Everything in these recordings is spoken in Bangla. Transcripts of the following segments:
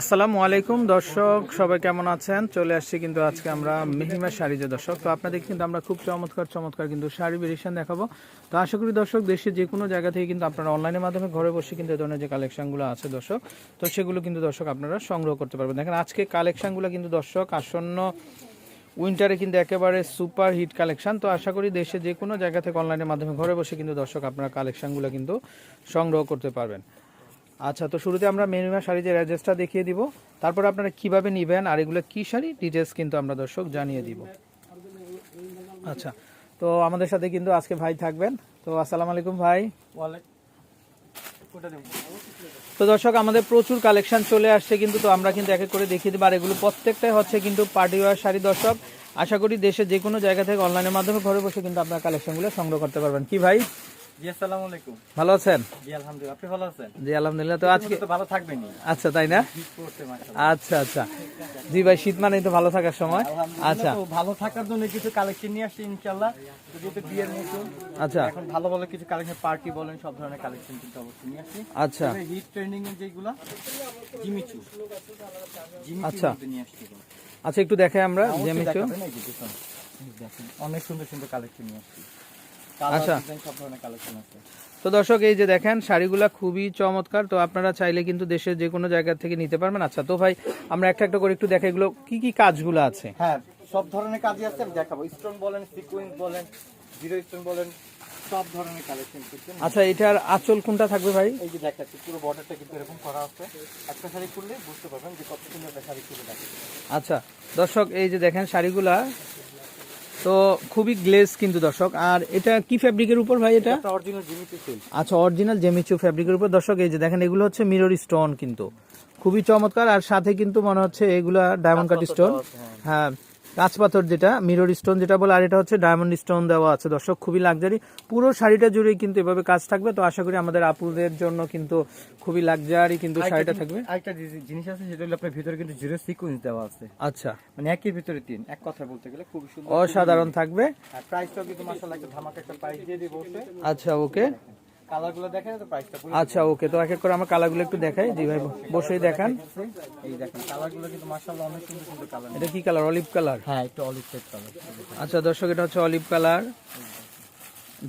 আসসালামু আলাইকুম, দর্শক, সবাই কেমন আছেন? চলে আসছি কিন্তু আজকে আমরা মেহিমা শাড়ি যে দর্শক, তো আপনাদের কিন্তু আমরা খুব চমৎকার চমৎকার কিন্তু শাড়ি ভেরিয়েশন দেখাবো। তো আশা করি দর্শক, দেশের যে কোনো জায়গা থেকে কিন্তু আপনারা অনলাইনের মাধ্যমে ঘরে বসে কিন্তু এই ধরনের যে কালেকশনগুলো আছে দর্শক, তো সেগুলো কিন্তু দর্শক আপনারা সংগ্রহ করতে পারবেন। দেখেন, আজকে কালেকশনগুলো কিন্তু দর্শক আসন্ন উইন্টারে কিন্তু একেবারে সুপার হিট কালেকশন তো আশা করি দেশে যে কোনো জায়গা থেকে অনলাইনের মাধ্যমে ঘরে বসে কিন্তু দর্শক আপনারা কালেকশনগুলো কিন্তু সংগ্রহ করতে পারবেন। আচ্ছা তো শুরুতে আমরা মেনুমা শাড়ি যে অ্যাড্রেসটা দেখিয়ে দিব। তারপর আপনারা কীভাবে নেবেন আর এগুলো কি শাড়ি? ডিটেলস কিন্তু আমরা দর্শক জানিয়ে দিব। আচ্ছা তো আমাদের সাথে কিন্তু আজকে ভাই থাকবেন। তো আসসালামু আলাইকুম ভাই। তো দর্শক আমাদের প্রচুর কালেকশন চলে আসছে কিন্তু তো আমরা কিন্তু এক এক করে দেখিয়ে দিব। আর এগুলো প্রত্যেকটাই হচ্ছে কিন্তু পার্টি ওয়ার শাড়ি দর্শক। আশা করি দেশে যে কোনো জায়গা থেকে অনলাইনের মাধ্যমে ঘরে বসে কিন্তু আপনার কালেকশনগুলো সংগ্রহ করতে পারবেন। কি ভাই? জি আসসালামু আলাইকুম। ভালো আছেন? জি আলহামদুলিল্লাহ। আপনি ভালো আছেন? জি আলহামদুলিল্লাহ। তো আজকে তো ভালো থাকবেনই। আচ্ছা তাই না? আচ্ছা আচ্ছা। জি ভাই শীত মানেই তো ভালো থাকার সময়। আচ্ছা। তো ভালো থাকার জন্য কিছু কালেকশন নিয়ে আসছি ইনশাআল্লাহ। তো যেহেতু বিয়ের মৌসুম আচ্ছা। এখন ভালো ভালো কিছু কালেকশন পার্টি বলেন সব ধরনের কালেকশন কিন্তু অবশ্যই নিয়ে আসছি আচ্ছা। হিট ট্রেন্ডিং এর যেগুলা জিমিচু। জিমিচু আচ্ছা। আচ্ছা একটু দেখাই আমরা জেমিচু। অনেক সুন্দর সুন্দর কালেকশন নিয়ে আসছি। আচ্ছা। তো দর্শক এই যে দেখেন শাড়িগুলা খুবই চমৎকার। তো আপনারা চাইলে কিন্তু দেশের যে কোনো জায়গা থেকে নিতে পারবেন। আচ্ছা তো ভাই আমরা একটা একটা করে একটু দেখাই এগুলো কি কি কাজগুলো আছে? হ্যাঁ সব ধরনের কাজই আছে আমি দেখাবো। স্টোন বলেন সিকুয়েন্স বলেন জিরো স্টোন বলেন সব ধরনের কালেকশন করছেন। আচ্ছা এটার আঁচল কোনটা থাকবে ভাই? এই যে দেখাচ্ছি পুরো বর্ডারটা কিন্তু এরকম করা আছে। একটা শাড়ি খুললে বুঝতে পারবেন যে কত সুন্দর একটা শাড়ি দেখে আচ্ছা দর্শক এই যে দেখেন শাড়িগুলা তো খুবই গ্লেজ কিন্তু দর্শক। আর এটা কি ফ্যাব্রিকের উপর ভাই এটা? অরিজিনাল জিমিতে সিল্ক আচ্ছা অরিজিনাল জেমিচু ফ্যাব্রিকের উপর। দর্শক এই যে দেখেন এগুলো হচ্ছে মিরর স্টোন কিন্তু। খুবই চমৎকার। আর সাথে কিন্তু মনে হচ্ছে এগুলা ডায়মন্ড কাট স্টোন হ্যাঁ কাঁচ পাথর যেটা মিরর স্টোন যেটা বলে আর এটা হচ্ছে ডায়মন্ড স্টোন দেওয়া আছে। দর্শক খুবই লাক্সারি পুরো শাড়িটা জুড়ে কিন্তু এভাবে কাজ থাকবে। তো আশা করি আমাদের আপুদের জন্য কিন্তু খুবই লাক্সারি কিন্তু শাড়িটা থাকবে। আরেকটা জিনিস আছে সেটা হলো আপনার ভিতরে কিন্তু জিরো সিকুয়েন্স দেওয়া আছে। আচ্ছা। মানে একই ভিতরে তিন। এক কথা বলতে গেলে খুব সুন্দর। অসাধারণ থাকবে। আর প্রাইসটাও কিন্তু মাশাআল্লাহ একটা ধামাকা একটা প্রাইস দিয়ে দিব আচ্ছা ওকে। কালারগুলো দেখেন তো প্রাইসটা আচ্ছা ওকে তো এক এক করে আমরা কালারগুলো একটু দেখাই। জি ভাই বসেই দেখান। এই দেখেন কালারগুলো কিন্তু মাশাআল্লাহ অনেক সুন্দর সুন্দর কালার এটা কি কালার? অলিভ কালার হ্যাঁ একটু অলিভ শেড কালার আচ্ছা দর্শক এটা হচ্ছে অলিভ কালার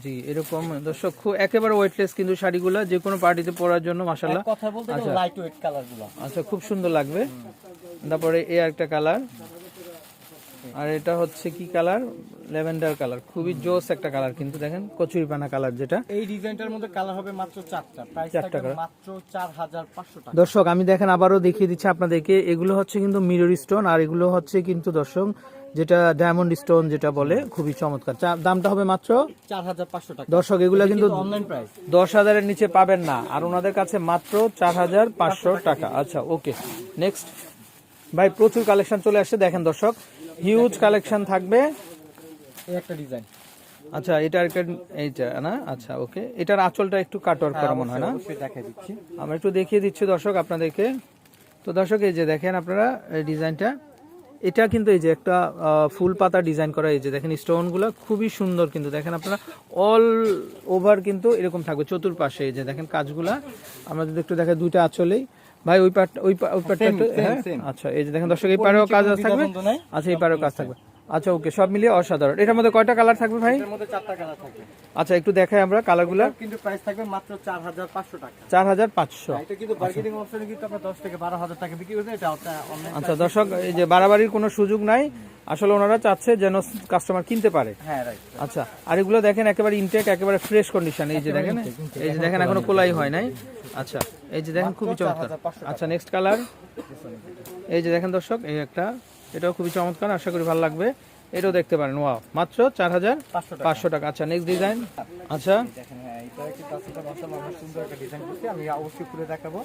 জি এরকম। দর্শক খুব একেবারে ওয়েটলেস কিন্তু শাড়িগুলো যে কোনো পার্টিতে পরার জন্য মাসাল্লাহ কথা বলতে লাইট ওয়েট কালারগুলো আচ্ছা খুব সুন্দর লাগবে। তারপরে এ একটা কালার আর এটা হচ্ছে কি কালার? Lavender colour. খুবই জোস একটা কালার কিন্তু দেখেন কচুরিপানা কালার যেটা। এই ডিজাইনটার মধ্যে কালার হবে মাত্র চারটা। প্রাইস থাকবে মাত্র চার হাজার পাঁচশো টাকা। দর্শক আমি দেখেন আবারও দেখিয়ে দিচ্ছি আপনাদেরকে এগুলো হচ্ছে কিন্তু মিরর স্টোন আর এগুলো হচ্ছে কিন্তু দর্শক যেটা ডায়মন্ড স্টোন যেটা বলে খুবই চমৎকার। দামটা হবে মাত্র চার হাজার পাঁচশো টাকা। দর্শক এগুলো কিন্তু অনলাইন প্রাইস দশ হাজারের নিচে পাবেন না আর ওনাদের কাছে মাত্র চার হাজার পাঁচশো টাকা। আচ্ছা ওকে নেক্সট ভাই প্রচুর কালেকশন চলে আসছে দেখেন দর্শক। হিউজ কালেকশন থাকবে। এই একটা ডিজাইন আচ্ছা এটা একটা এইটা না? আচ্ছা ওকে এটার আঁচলটা একটু কাটওয়ার্ক করা মনে হয় না? আমরা একটু দেখিয়ে দিচ্ছি দর্শক আপনাদেরকে। তো দর্শক এই যে দেখেন আপনারা এই ডিজাইনটা এটা কিন্তু এই যে একটা ফুল পাতা ডিজাইন করা এই যে দেখেন স্টোনগুলো খুবই সুন্দর কিন্তু। দেখেন আপনারা অল ওভার কিন্তু এরকম থাকবে। চতুর্পাশে এই যে দেখেন কাজগুলা। আমরা যদি একটু দেখাই দুইটা আঁচলেই। ভাই ওই পার্ট ওই ওই পার্টটা হ্যাঁ? আচ্ছা এই যে দেখেন দর্শক এই পারেও কাজ থাকবে? আচ্ছা এই পারেও কাজ থাকবে। আচ্ছা ওকে সব মিলিয়ে অসাধারণ। এটার মধ্যে কয়টা কালার থাকবে ভাই? এটার মধ্যে চারটা কালার থাকবে। আচ্ছা একটু দেখাই আমরা কালারগুলো। কিন্তু প্রাইস থাকবে মাত্র চার হাজার পাঁচশো টাকা। চার হাজার পাঁচশো। এটা কিন্তু বার্গেনিং অপশনে কিন্তু আপনারা 10 থেকে বারো হাজার টাকা বিক্রি করতে এটা অনলাইন আচ্ছা দর্শক এই যে বাড়াবাড়ির কোনো সুযোগ নাই। আসলে ওনারা চাচ্ছে যেন কাস্টমার কিনতে পারে। হ্যাঁ আচ্ছা আর এগুলো দেখেন একেবারে ইনটেক একেবারে ফ্রেশ কন্ডিশন এই যে দেখেন। এই যে দেখেন এখনও কোলাই হয় নাই। আচ্ছা এই যে দেখেন খুবই চমৎকার। আচ্ছা নেক্সট কালার এই যে দেখেন দর্শক এই একটা। এটাও খুবই চমৎকার আশা করি ভালো লাগবে। এটাও দেখতে পারেন ওয়াও মাত্র চার হাজার পাঁচশো টাকা। আচ্ছা নেক্সট ডিজাইন আচ্ছা। অবশ্যই খুলে দেখাবো।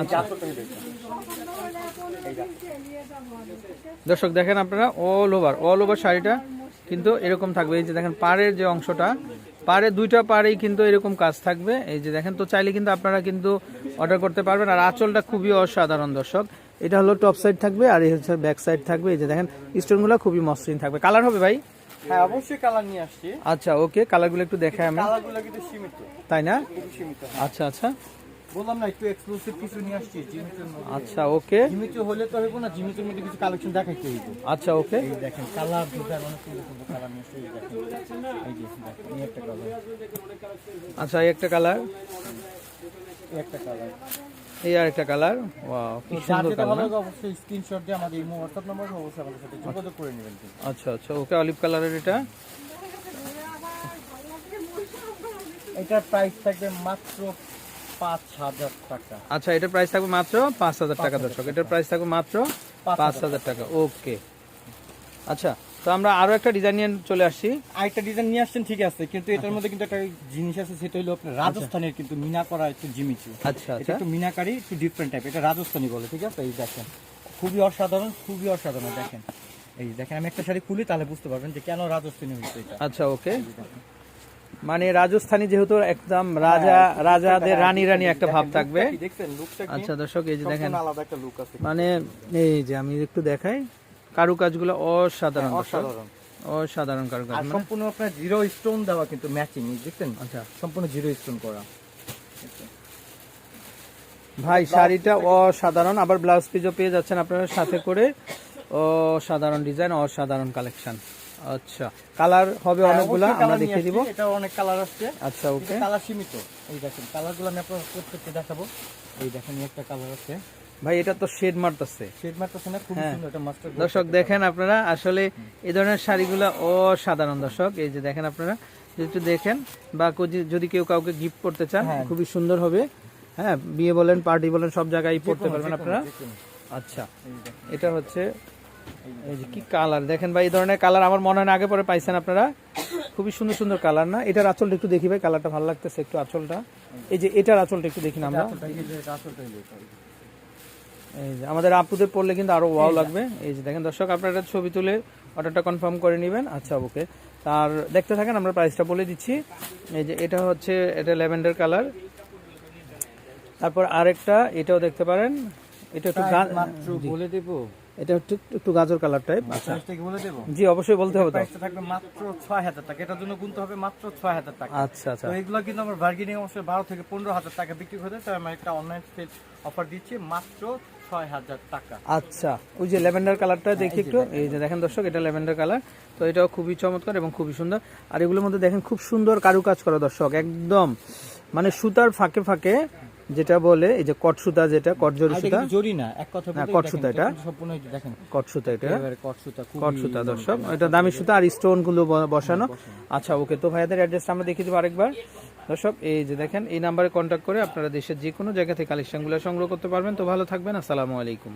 আচ্ছা দেখুন দর্শক, দেখেন আপনারা অল ওভার অল ওভার শাড়িটা কিন্তু এরকম থাকবে। এই যে দেখেন, পাড়ের যে অংশটা পাড়ে দুইটা পারেই কিন্তু এরকম কাজ থাকবে। এই যে দেখেন তো চাইলে কিন্তু আপনারা কিন্তু অর্ডার করতে পারবেন। আর আঁচলটা খুবই অসাধারণ দর্শক। এটা হলো টপ সাইড থাকবে আর এই হচ্ছে ব্যাক সাইড থাকবে। এই যে দেখেন স্টোনগুলো খুবই মসৃণ থাকবে। কালার হবে ভাই? হ্যাঁ অবশ্যই কালার নিয়ে আসছি। আচ্ছা ওকে কালারগুলো একটু দেখাই আমি। কালারগুলো কিন্তু সীমিত। তাই না? সীমিত। আচ্ছা আচ্ছা। বললাম না একটু এক্সক্লুসিভ কিছু নিয়ে আসছি আচ্ছা ওকে। জিমিচু হলে তো হইব না জিমিচুর মধ্যে কিছু কালেকশন দেখাইতে হইব। আচ্ছা ওকে। এই দেখেন কালার ডিজাইন অনেক সুন্দর সুন্দর কালার নিয়ে আসছি দেখেন। এই যে দেখেন একটা কালার আচ্ছা এই একটা কালার একটা কালার এই আর একটা কালার ওয়াও কি সুন্দর কালার অবশ্যই স্ক্রিনশট দিয়ে আমাদের ইমো হোয়াটসঅ্যাপ নাম্বার অবশ্যই আমাদের সাথে যোগাযোগ করে নেবেন আচ্ছা আচ্ছা ওকে অলিভ কালারের এটা? এটার প্রাইস থাকবে মাত্র টাকা। আচ্ছা এটার প্রাইস থাকবে মাত্র পাঁচ হাজার টাকা দর্শক। এটার প্রাইস থাকবে মাত্র পাঁচ হাজার টাকা। ওকে আচ্ছা তো আমরা আরও একটা ডিজাইন নিয়ে চলে আসছি আরেকটা ডিজাইন নিয়ে আসছেন ঠিক আছে কিন্তু এটার মধ্যে কিন্তু একটা জিনিস আছে সেটা হলো আপনার রাজস্থানের কিন্তু মিনা করা একটু জিমিচু আচ্ছা এটা আচ্ছা। একটু মিনাকারি একটু ডিফারেন্ট টাইপ এটা রাজস্থানি বলে ঠিক আছে? এই দেখেন খুবই অসাধারণ খুবই অসাধারণ দেখেন। এই দেখেন আমি একটা শাড়ি খুলি তাহলে বুঝতে পারবেন যে কেন রাজস্থানি হয়েছে এটা। আচ্ছা ওকে মানে রাজস্থানী যেহেতু একদম রাজা রাজাদের রানী রানী একটা ভাব থাকবে। আচ্ছা দর্শক এই যে দেখেন। সম্পূর্ণ আলাদা একটা লুক আছে। মানে এই যে আমি একটু দেখাই কারুকাজগুলো অসাধারণ অসাধারণ। অসাধারণ কারুকাজ মানে সম্পূর্ণ আপনার জিরো স্টোন দেওয়া কিন্তু ম্যাচিং দেখছেন? আচ্ছা। সম্পূর্ণ জিরো স্টোন করা। ভাই শাড়িটা অসাধারণ আবার ব্লাউজ পিসও পেয়ে যাচ্ছেন আপনারা সাথে করে। অসাধারণ ডিজাইন অসাধারণ কালেকশন আচ্ছা কালার হবে অনেকগুলা হ্যাঁ, অবশ্যই আমরা দেখিয়ে দিব। এটা অনেক কালার আসছে। আচ্ছা ওকে। কালার সীমিত এই দেখেন কালারগুলো আমি আপনার প্রত্যেককে দেখাবো। এই দেখেন একটা কালার আছে। ভাই এটা তো শেড মারতেছে। শেড মারতেছে না খুব হ্যাঁ। সুন্দর এটা মাস্টার দর্শক দেখেন আপনারা আসলে এই ধরনের শাড়িগুলো অসাধারণ দর্শক। এই যে দেখেন আপনারা যদি একটু দেখেন বা যদি কেউ কাউকে গিফট করতে চান হ্যাঁ। খুবই সুন্দর হবে। হ্যাঁ বিয়ে বলেন পার্টি বলেন সব জায়গায় পড়তে পারবেন আপনারা। আচ্ছা এটা হচ্ছে এই যে কি কালার? দেখেন ভাই, এই ধরনের কালার আমার মনে হয় আগে পরে পাইছেন আপনারা। খুবই সুন্দর সুন্দর কালার না? এটার আঁচলটা একটু দেখি ভাই, কালারটা ভালো লাগতেছে একটু আঁচলটা। এই যে এটার আঁচলটা একটু দেখি আমরা। এই যে আমাদের আপুদের পড়লে কিন্তু আরও ওয়াও লাগবে। এই যে দেখেন দর্শক, আপনারা একটা ছবি তুলে অর্ডারটা কনফার্ম করে নেবেন। আচ্ছা ওকে। তার দেখতে থাকেন, আমরা প্রাইসটা বলে দিচ্ছি। এই যে এটা হচ্ছে, এটা ল্যাভেন্ডার কালার। তারপর আরেকটা, এটাও দেখতে পারেন। এটা একটু মাত্র বলে দেব। এটা একটু একটু গাজর কালার টাইপ আচ্ছা। বলে দেব? জি অবশ্যই বলতে হবে প্রাইসটা থাকবে মাত্র ছয় হাজার টাকা। এটার জন্য গুনতে হবে মাত্র ছয় হাজার টাকা। আচ্ছা আচ্ছা। তো এগুলো কিন্তু আমার বার্গেনিং অবশ্যই বারো থেকে পনেরো হাজার টাকা বিক্রি করে তাই আমি একটা অনলাইন সেল অফার দিচ্ছি মাত্র ছয় হাজার টাকা। আচ্ছা। ওই যে ল্যাভেন্ডার কালারটা দেখি একটু। এই যে দেখেন দর্শক এটা ল্যাভেন্ডার কালার। তো এটাও খুবই চমৎকার এবং খুবই সুন্দর। আর এগুলোর মধ্যে দেখেন খুব সুন্দর কারুকাজ করা দর্শক একদম। মানে সুতার ফাঁকে ফাঁকে যেটা বলে এই যে কট সুতা যেটা কট জরি সুতা জরি না এক কথা হ্যাঁ, কট সুতা এটা। সম্পূর্ণ দেখেন। কট সুতা এটা কট সুতা কট সুতা দর্শক এটা দামি সুতা আর স্টোনগুলো বসানো। আচ্ছা ওকে তো ভাইয়াদের অ্যাড্রেসটা আমরা দেখিয়ে দেবো আরেকবার। দর্শক এই যে দেখেন এই নাম্বারে কন্ট্যাক্ট করে আপনারা দেশের যে কোনো জায়গা থেকে কালেকশনগুলো সংগ্রহ করতে পারবেন। তো ভালো থাকবেন আসসালামু আলাইকুম।